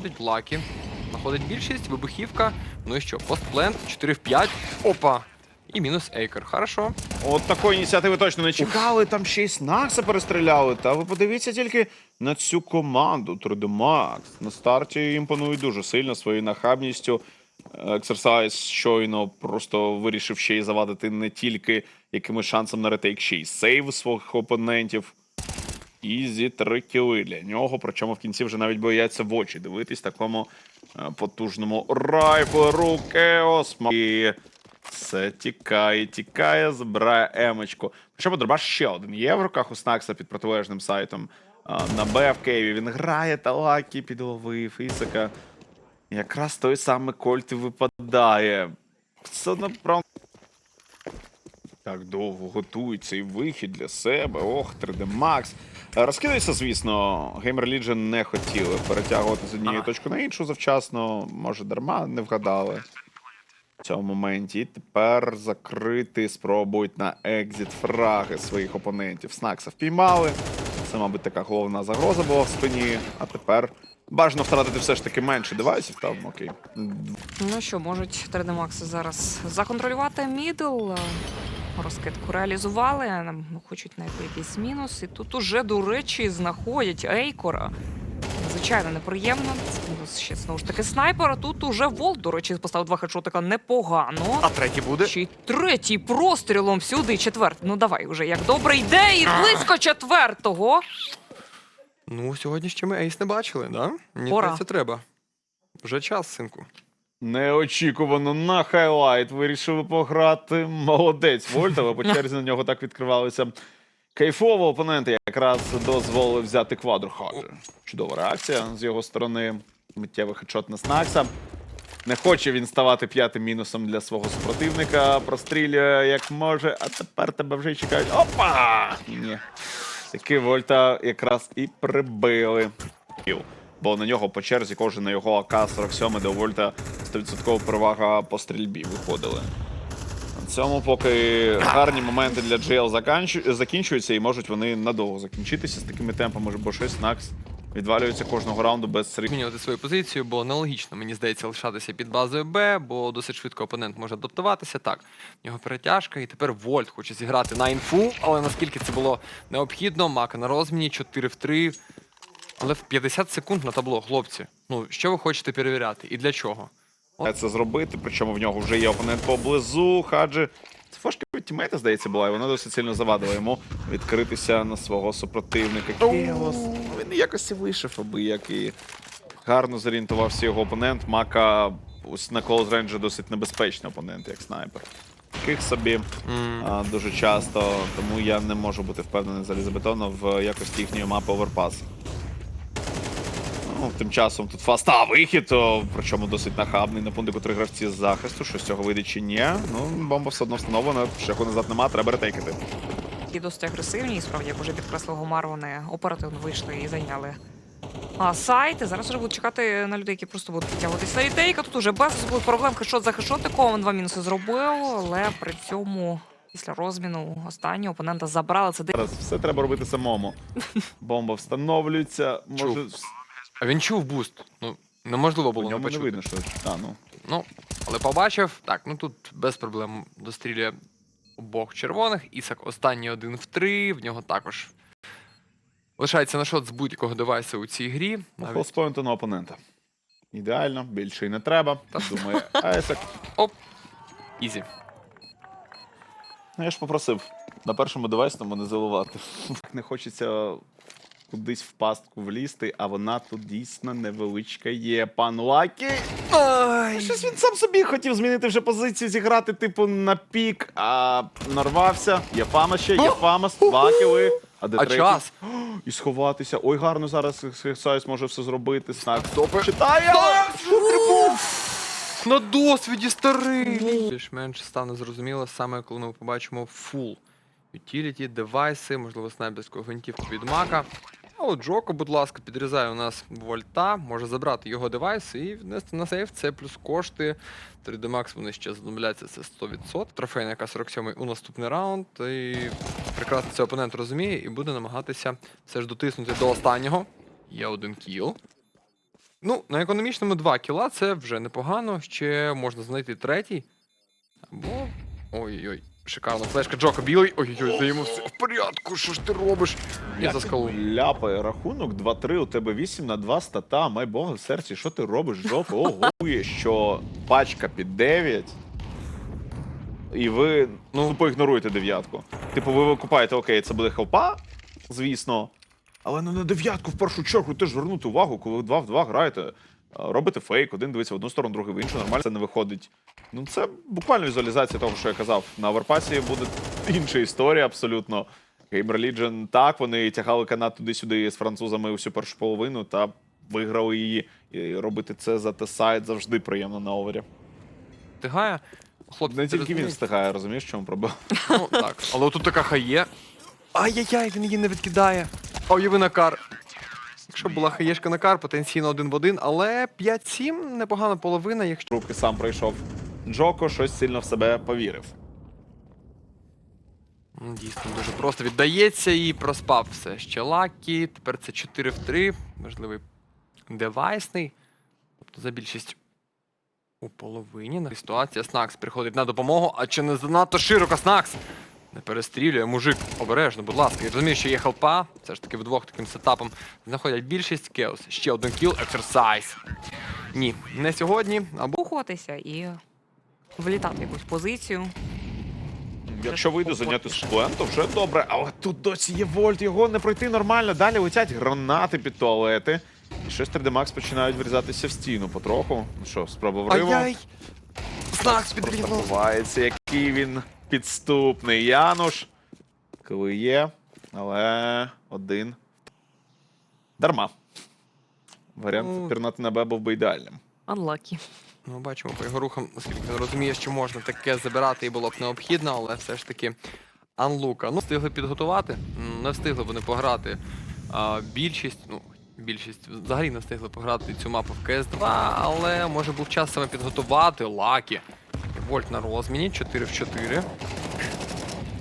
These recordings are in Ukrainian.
заходить Лакі. Знаходить більшість, вибухівка. Ну і що, постплент, 4 в 5. Опа. І мінус Ейкер. Хорошо. От такої ініціативи точно не чекали. Там ще й Снакса перестріляли. Та ви подивіться тільки на цю команду 3D На старті імпонують дуже сильно своєю нахабністю. Ексерсайз щойно просто вирішив ще й завадити не тільки якимось шансом на ретейк, ще й сейв своїх опонентів. Ізі три кіли для нього. Причому в кінці вже навіть бояться в очі дивитись такому е, потужному райфлеру Кеос. І це тікає, тікає, збирає емочку. Причому дробаш ще один є в руках у Снакса під протилежним сайтом. А, На Б в Києві він грає, талаки підловив, Ісака. Якраз той самий Кольт і випадає. Одно прям так довго готують цей вихід для себе. Ох, 3D Max. Е, Розкидайся, звісно, Gamer Legion не хотіли перетягувати з однієї точки на іншу завчасно. Може, дарма не вгадали в цьому моменті. І тепер закрити спробують на екзит фраги своїх опонентів. Снакса впіймали. Це, мабуть, така головна загроза була в спині. А тепер бажано втратити все ж таки менше девайсів. Там окей. Ну що, можуть 3D Max зараз законтролювати мідл. Розкидку реалізували, нам хочуть знайти якийсь мінус. І тут уже, до речі, знаходять Ейкора. Звичайно, неприємно. Мінус ще знову ж таки снайпер. А тут уже Волт, до речі, поставив два хедшотика непогано. А третій буде. Ще й третій прострілом сюди, четвертий. Ну давай уже, як добре йде, і близько четвертого. Ну, сьогодні ще ми ейс не бачили, да? Мені Пора. це треба. Вже час, синку. Неочікувано на хайлайт вирішили пограти. Молодець Вольтова. По черзі на нього так відкривалися. Кайфово опоненти якраз дозволили взяти квадру. Чудова реакція з його сторони. Миттєвий хедшот на Снакса. Не хоче він ставати п'ятим мінусом для свого супротивника. Прострілює як може, а тепер тебе вже чекають. Опа! Ні. Таки Вольта якраз і прибили. Бо на нього по черзі кожен на його АК-47, де Вольта 100% перевага по стрільбі виходили. На цьому поки гарні моменти для заканчу- закінчуються, і можуть вони надовго закінчитися з такими темпами, бо щось Накс відвалюється кожного раунду без серед... Змінювати свою позицію, бо нелогічно, мені здається, лишатися під базою Б, бо досить швидко опонент може адаптуватися. Так, в нього перетяжка, і тепер Вольт хоче зіграти на інфу, але наскільки це було необхідно, мака на розміні, 4 в 3. Але в 50 секунд на табло, хлопці. Ну, що ви хочете перевіряти і для чого? це зробити, причому в нього вже є опонент поблизу, Хаджи. Це фошки від тімейта, здається, була, і вона досить сильно завадила йому відкритися на свого супротивника. Кіос. Він якось і вийшов, аби як і гарно зорієнтувався його опонент. Мака ось на Close Range досить небезпечний опонент, як снайпер. Таких собі а, дуже часто, тому я не можу бути впевнений залізобетону в якості їхньої мапи Overpass. Ну, тим часом тут фаста вихід, о, причому досить нахабний на пунктику три гравці з захисту. Що з цього вийде чи ні. Ну, бомба все одно встановлена, шляху назад нема, треба ретейкати. І досить агресивні, і справді, як уже підкреслив Гомар, вони оперативно вийшли і зайняли а, сайт. І зараз вже будуть чекати на людей, які просто будуть підтягуватись на ретейка. Тут уже без особливих проблем хешот за хешотиком. Він два мінуси зробив, але при цьому після розміну останнього опонента забрали. Це Зараз все треба робити самому. Бомба встановлюється. Може. А він чув буст. Ну, неможливо було не не почути. видно, що. А, ну. Ну, але побачив. Так, ну тут без проблем дострілює обох червоних. Ісак останній один в три. В нього також лишається на шот з будь-якого девайсу у цій грі. Навіть... Холспойнту на опонента. Ідеально, більше і не треба. Думає, Айсак. Оп. Ізі. Ну, я ж попросив на першому девайсному не заливати. Не хочеться кудись в пастку влізти, а вона тут дійсно невеличка є. Пан Лакі. Ай! Щось він сам собі хотів змінити вже позицію, зіграти, типу, на пік, а нарвався. Є фама ще, є фама, два кіли. А де А третій? час? І сховатися. Ой, гарно зараз Сайс може все зробити. Снак стопи. Читає! На досвіді старий! Більш-менш стане зрозуміло саме коли ми побачимо фул utility, девайси, можливо, снайперську гвинтівку від мака. А от Джоко, будь ласка, підрізає у нас вольта, може забрати його девайс і віднести на сейф. Це плюс кошти. 3D Max вони ще знадобляться, це 100%. Трофейна К-47 у наступний раунд. І прекрасно це опонент розуміє і буде намагатися все ж дотиснути до останнього. Є один кіл. Ну, на економічному 2 кіла це вже непогано. Ще можна знайти третій. Або. Ой-ой-ой. Шикарна флешка Джока білий. Ой-ой-ой, здаємо все в порядку. Що ж ти робиш? І за скалу. Ляпає рахунок 2-3, у тебе 8 на 2 стата. Май Бога, в серці, що ти робиш, Джок? Ого, що пачка під 9. І ви ну, поігноруєте дев'ятку. Типу, ви викупаєте, окей, це буде хелпа, звісно. Але ну на дев'ятку в першу чергу теж звернути увагу, коли ви 2 в 2 граєте. Робите фейк, один дивиться в одну сторону, другий в іншу, нормально це не виходить. Ну, це буквально візуалізація того, що я казав. На Оверпасі буде інша історія абсолютно. Gamer Legion, так, вони тягали канат туди-сюди з французами усю першу половину та виграли її. І робити це за те-сайт завжди приємно на овері. Встигає. Хлопці, Не ти тільки він розумієш? встигає, розумієш, в чому проблема? Ну, так. Але тут така хає. Ай-яй-яй, він її не відкидає. А уяви на кар. Якщо була хаєшка на кар, потенційно один в один, але 5-7 непогана половина, якщо. Руки сам пройшов. Джоко щось сильно в себе повірив. Дійсно, дуже просто віддається і проспав все. Ще лакі. Тепер це 4 в 3. Можливий девайсний. Тобто за більшість у половині. На ситуація Снакс приходить на допомогу, а чи не занадто широко Снакс? Не перестрілює, мужик, обережно, будь ласка. Я розумію, що є хелпа. Все ж таки вдвох таким сетапом знаходять більшість. Кеос. Ще один кіл, ексерсайз. Ні, не сьогодні. Або Рухатися і влітати в якусь позицію. Якщо вийде зайняти сплен, то вже добре. Але тут досі є вольт, його не пройти нормально. Далі летять гранати під туалети. І щось 3D Max починають врізатися в стіну потроху. Ну що, спроба вриву. Ай-яй! Снакс підрівнув. Ховається, який він підступний. Януш. Коли є, але один. Дарма. Варіант пірнати на Б був би ідеальним. Unlucky. Ми бачимо по його рухам, наскільки він розуміє, що можна таке забирати і було б необхідно, але все ж таки анлука. Ну, встигли підготувати, не встигли вони пограти. А, більшість, ну, більшість взагалі не встигли пограти цю мапу в КС2, але може був час саме підготувати. Лакі. Вольт на розміні, 4 в 4.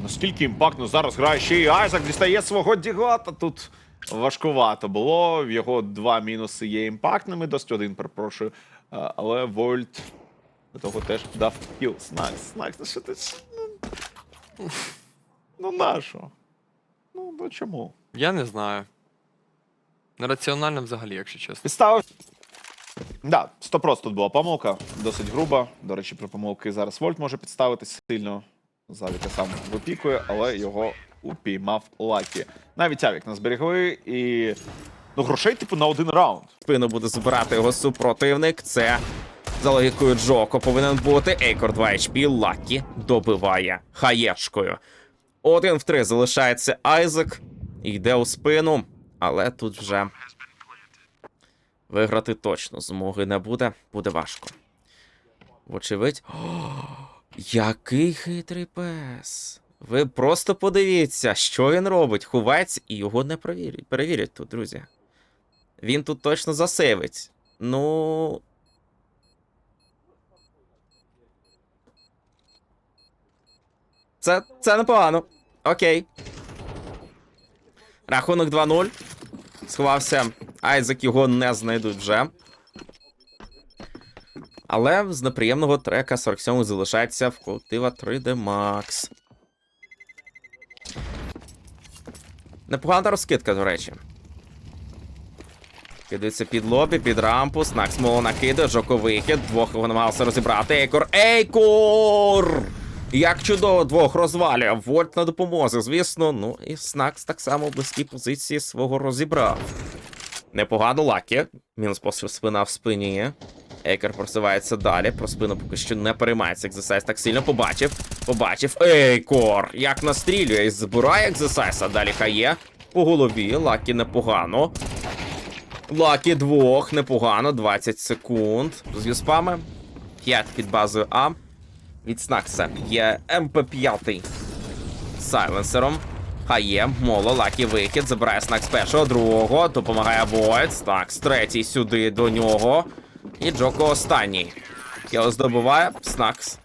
Наскільки імпактно зараз грає ще і Айзак дістає свого дігота. Тут важкувато було. Його два мінуси є імпактними, досить один, перепрошую. Але Вольт до того теж дав кіл. Снакс, Снакс, ну що ти. Ну, ну нащо? Ну, ну чому? Я не знаю. Нераціонально взагалі, якщо чесно. Підставив. Да, 100% тут була помилка, досить груба. До речі, при помилки зараз Вольт може підставитись сильно. Завіка сам випікує, але його упіймав Лакі. Навіть Авік нас зберегли і. Ну, грошей, типу, на один раунд. спину буде збирати його супротивник. Це за логікою Джоко повинен бути. Ейкор 2 HP, Лакі добиває хаєшкою. Один в три залишається Айзек. Йде у спину, але тут вже виграти точно змоги не буде, буде важко. Вочевидь. О, який хитрий пес. Ви просто подивіться, що він робить. Ховається і його не. Перевірять тут, друзі. Він тут точно засейвить. Ну. Це, це непогано. Окей. Рахунок 2-0. Сховався. Айзек його не знайдуть вже. Але з неприємного трека 47 залишається в колектива 3D Max. Непогана розкидка, до речі. Кидається під лобі, під рампу, снак смоло накидає, Джоко вихід, двох намагався розібрати. Ейкор. Ейкор! Як чудово двох розвалює. Вольт на допомозі, звісно. Ну і Снакс так само в близькій позиції свого розібрав. Непогано лакі. Мінус постріл спина в спині. Ейкер просувається далі. Про спину поки що не переймається. Екзесайз так сильно побачив. Побачив. Ейкор! Як настрілює і збирає екзесайз, а далі хає. По голові. Лакі непогано. Лакі двох, непогано, 20 секунд. З юспами. 5 під базою А. Від Снакса є МП5 з сайленсером. Хає, моло, лакі вихід, забирає Снакс першого, другого, допомагає Войт. Снакс третій сюди до нього. І Джоко останній. Кіл здобуває, Снакс